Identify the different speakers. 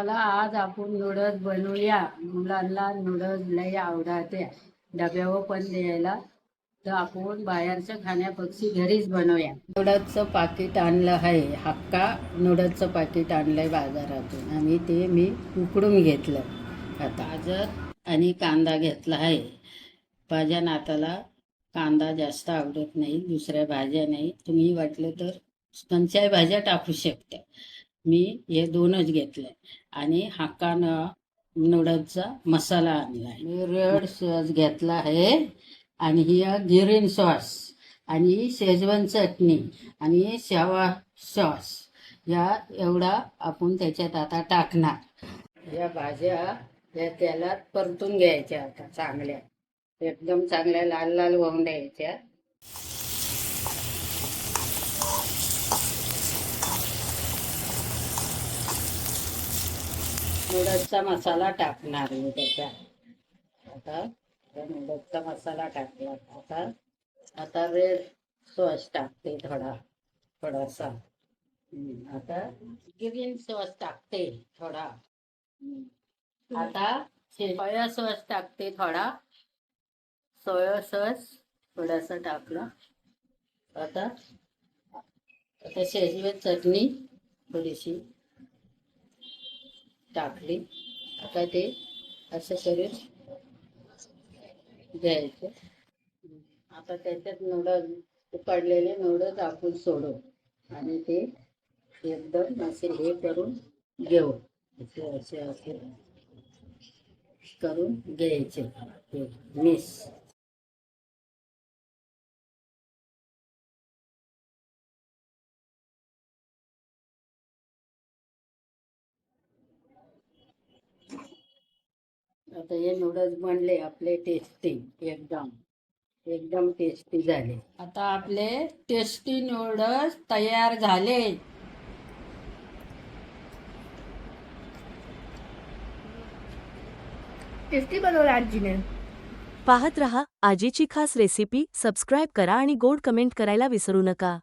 Speaker 1: चला आज आपण नूडल्स बनवूया. मुलांना नूडल्स लय आवडते. डब्यावर पण द्यायला. तर आपण बाहेरचं खाण्यापेक्षा घरीच बनवूया. नूडल्सचं पाकिट आणलं आहे. हक्का नूडल्सचं पाकिट आणलंय बाजारातून. आणि ते मी उकडून घेतलं. आता गाजर आणि कांदा घेतला आहे. माझ्या नाताला कांदा जास्त आवडत नाही. दुसऱ्या भाज्या नाही. तुम्ही वाटलं तर कोणत्याही भाज्या टाकू शकता. मी हे दोनच घेतले आणि हक्का नूडल्सचा मसाला आणला मी रेड सॉस घेतला आहे. आणि ही ग्रीन सॉस. आणि शेजवान चटणी. आणि शेवा सॉस. या एवढा आपण त्याच्यात आता टाकणार. या भाज्या या तेलात परतून घ्यायच्या आता चांगल्या. एकदम चांगल्या लाल लाल होऊन द्यायच्या. नूडल्सचा मसाला टाकणार मी त्याच्यात. आता त्या मसाला टाकला. आता आता रेड सॉस टाकते थोडा थोडासा. आता ग्रीन सॉस टाकते थोडा. आता सोया सॉस टाकते थोडा. सोया सॉस थोडासा टाकला. आता आता शेजवे चटणी थोडीशी. टाकली. आता ते असं करून घ्यायचं. आता त्याच्यात नूडल उकडलेले नूडल्स आपण सोडू. आणि ते एकदम असे हे करून घेऊ. असे असे असे करून घ्यायचे. मिस. आता हे नूडल्स बनले आपले टेस्टी एकदम. एकदम टेस्टी झाले. आता आपले टेस्टी नूडल्स तयार झाले.
Speaker 2: टेस्टी बनवलं आजीने.
Speaker 3: पाहत रहा आजीची खास रेसिपी सबस्क्राईब करा आणि गोड कमेंट करायला विसरू नका.